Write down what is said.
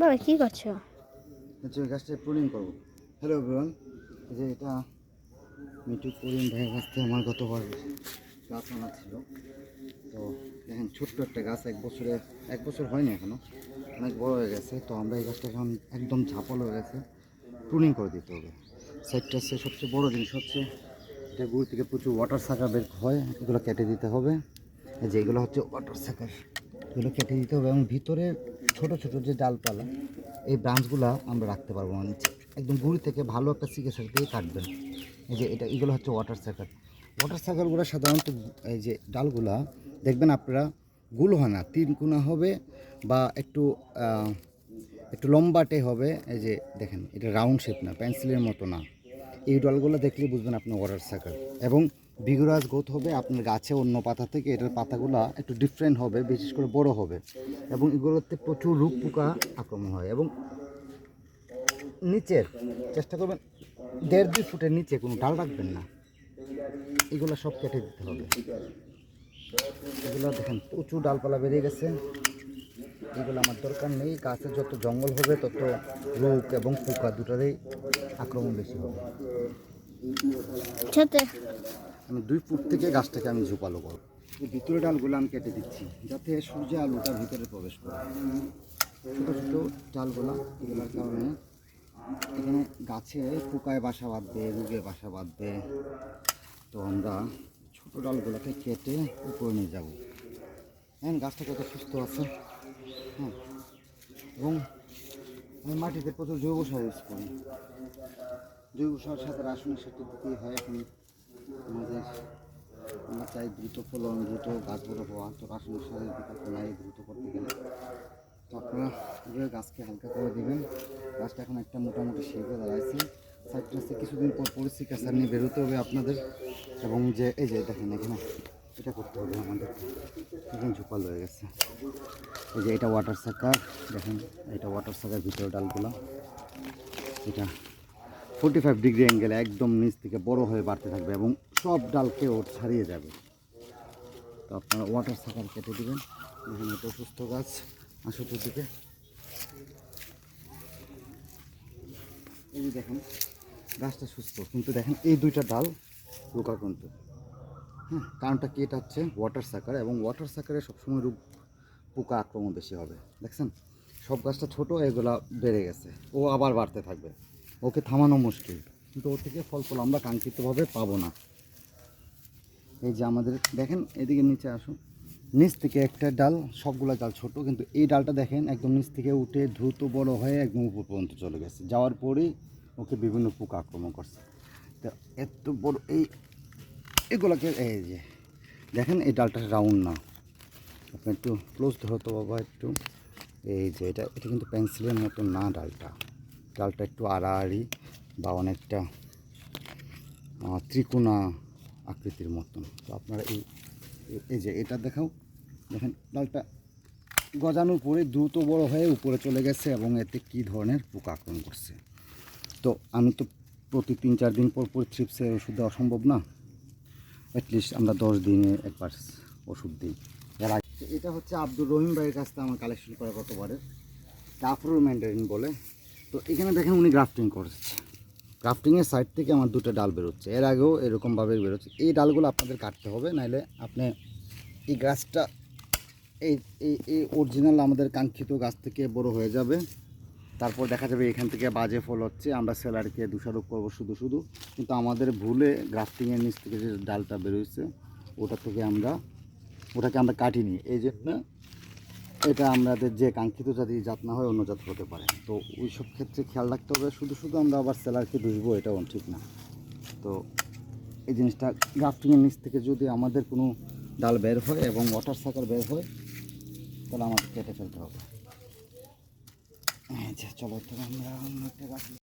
বাবা, কি করছ? ওই গাছটা প্রুনিং করব। হ্যালো এভরিওয়ান যে এটা মিটু করিম ভাইয়ের কাছ থেকে আমার গতবার গাছ আনা ছিল তো দেখেন, ছোট্ট একটা গাছ এক বছরে, এক বছর হয়নি এখনও। অনেক বড় হয়ে গেছে। তো আমরা এই গাছটা এখন একদম ঝাপল হয়ে গেছে। প্রুনিং করে দিতে হবে। সাইডটা হচ্ছে সবচেয়ে বড় জিনিস হচ্ছে, এটা গুড় থেকে প্রচুর ওয়াটার সাকার বের হয়। এগুলো কেটে দিতে হবে। যে এগুলো হচ্ছে ওয়াটার সাকার এগুলো কেটে দিতে হবে এবং ভিতরে ছোট ছোট যে ডালপালা, এই ব্রাঞ্চগুলো আমরা রাখতে পারব। না নিচে একদম গুড়ি থেকে ভালো একটা চিকিৎসা দিয়ে কাটবেন। এই যে এটা, এগুলো হচ্ছে ওয়াটার সাকার ওয়াটার সাকারগুলো সাধারণত এই যে ডালগুলা, দেখবেন আপনারা গুল হয় না, তিন কোনা হবে বা একটু একটু লম্বাটে হবে। এই যে দেখেন, এটা রাউন্ড শেপ না পেন্সিলের মতো না। এই ডালগুলো দেখলেই বুঝবেন আপনার ওয়াটার সাকার এবং বিগুরাজ গ্রোথ হবে আপনার গাছে অন্য পাতা থেকে, এটার পাতাগুলো একটু ডিফারেন্ট হবে, বিশেষ করে বড় হবে। এবং এগুলোতে প্রচুর রূপ পোকা আক্রমণ হয়। এবং নিচের, চেষ্টা করবেন দেড় দুই ফুটের নিচে কোনো ডাল রাখবেন না। এগুলো সব কেটে দিতে হবে। এগুলো দেখেন প্রচুর ডালপালা বেরিয়ে গেছে। এগুলো আমার দরকার নেই গাছে যত জঙ্গল হবে তত রোগ এবং পোকা দুটারই আক্রমণ বেশি হবে। আমি দুই ফুট থেকে গাছটাকে আমি ঝোপালো করব। এই ভিতরে ডালগুলো আমি কেটে দিচ্ছি যাতে সূর্য আলোটা ভিতরে প্রবেশ করে। ছোটো ছোটো ডালগুলো এগুলোর কারণে এখানে গাছে পোকায় বাসা বাঁধবে রোগে বাসা বাঁধবে। তো আমরা ছোটো ডালগুলোকে কেটে উপরে নিয়ে যাব। হ্যাঁ গাছটা কত সুস্থ আছে? এবং আমি মাটিতে প্রচুর জৈব সার ইউজ করি। জৈব সার সাথে রাসায়নিক তো দিতেই হয় এখন আমাদের। আমরা চাই দ্রুত ফলন, দ্রুত গাছ বড় হওয়া। তো রাসায়নিক সারের বিকল্প নাই দ্রুত করতে গেলে, তো আপনারা গাছকে হালকা করে দেবেন। গাছটা এখন একটা মোটামুটি শেপে দাঁড়াইছে। হচ্ছে কিছুদিন পর পরিস্থিতি সার নিয়ে বেরোতে হবে আপনাদের। এবং যে, এই যে দেখেন এখানে এটা করতে হবে আমাদের। এখন ঝোপাল হয়ে গেছে। এই যে এটা ওয়াটার সাকার দেখেন, এটা ওয়াটার সাকার ভিতরে ডালগুলো। এটা ফোর্টি ফাইভ ডিগ্রি অ্যাঙ্গেলে একদম নিচ থেকে বড় হয়ে বাড়তে থাকবে এবং সব ডালকে ওর ছাড়িয়ে যাবে। তো আপনারা ওয়াটার সাকার কেটে দেবেন। দেখুন, এটা সুস্থ গাছ আসুটোর দিকে। এই দেখেন, গাছটা সুস্থ। কিন্তু দেখেন, এই দুইটা ডাল রোকা কিন্তু। হ্যাঁ কারণটা কি? এটা হচ্ছে ওয়াটার সাকার এবং ওয়াটার সাকারে সবসময় রোগ পোকা আক্রমণ বেশি হবে, দেখছেন? সব গাছটা ছোট, এগুলা বেড়ে গেছে, ও আবার বাড়তে থাকবে, ওকে থামানো মুশকিল, কিন্তু ওর থেকে ফল ফল আমরা কাঙ্ক্ষিতভাবে পাবো না। এই যে আমাদের, দেখেন, এদিকে নিচে আসুন নিচ থেকে একটা ডাল, সবগুলো ডাল ছোট, কিন্তু এই ডালটা দেখেন, একদম নিচ থেকে উঠে দ্রুত বড় হয়ে একদম উপর পর্যন্ত চলে গেছে, যাওয়ার পরেই ওকে বিভিন্ন পোকা আক্রমণ করছে। তো এত বড়, এই এগুলোকে, এই যে, দেখেন এই ডালটা রাউন্ড না। আপনি একটু ক্লোজ ধরো তো বাবা, একটু। এই যে, এটা এটা কিন্তু পেন্সিলের মতো না ডালটা। ডালটা একটু আড়াআড়ি বা অনেকটা ত্রিকোণা আকৃতির মতন। তো আপনারা এই, এই- যে, এটা দেখাও। দেখেন, ডালটা গজানোর পরে দ্রুত বড় হয়ে উপরে চলে গেছে এবং এতে কী ধরনের পোকা আক্রমণ করছে। তো আমি তো প্রতি তিন চার দিন পর পর থ্রিপসের ওষুধ দেওয়া সম্ভব না। অ্যাটলিস্ট আমরা দশ দিনে একবার ওষুধ দিই। এটা হচ্ছে আব্দুর রহিম ভাইয়ের কাছ থেকে আমার কালেকশন করা গতবারের। কাফরুল ম্যান্ডারিন বলে। তো এখানে দেখেন উনি গ্রাফটিং করেছে। গ্রাফটিংয়ের সাইড থেকে আমার দুটো ডাল বেরোচ্ছে। এর আগেও এরকমভাবে বেরোচ্ছে। এই ডালগুলো আপনাদের কাটতে হবে নাহলে আপনি এই গাছটা, এই এই অরিজিনাল আমাদের কাঙ্ক্ষিত গাছ থেকে বড় হয়ে যাবে। তারপর দেখা যাবে এখান থেকে বাজে ফল হচ্ছে, আমরা সেলারকে দোষারোপ করব শুধু শুধু। কিন্তু আমাদের ভুলে গ্রাফটিংয়ের নিচ থেকে যে ডালটা বেরোচ্ছে ওটা থেকে আমরা, ওটাকে আমরা কাটিনি। এই জন্য এটা আমাদের যে কাঙ্ক্ষিত জাতি জাত না হয় অন্য জাত হতে পারে। তো ওই সব ক্ষেত্রে খেয়াল রাখতে হবে, শুধু শুধু আমরা আবার সেলারকে দুষবো, এটাও ঠিক না। তো এই জিনিসটা, গ্রাফটিংয়ের নিচ থেকে যদি আমাদের কোনো ডাল বের হয় এবং ওয়াটার সাকার বের হয়, তাহলে আমাদের কেটে ফেলতে হবে। আচ্ছা চলো তো আমরা অন্য একটা গাছ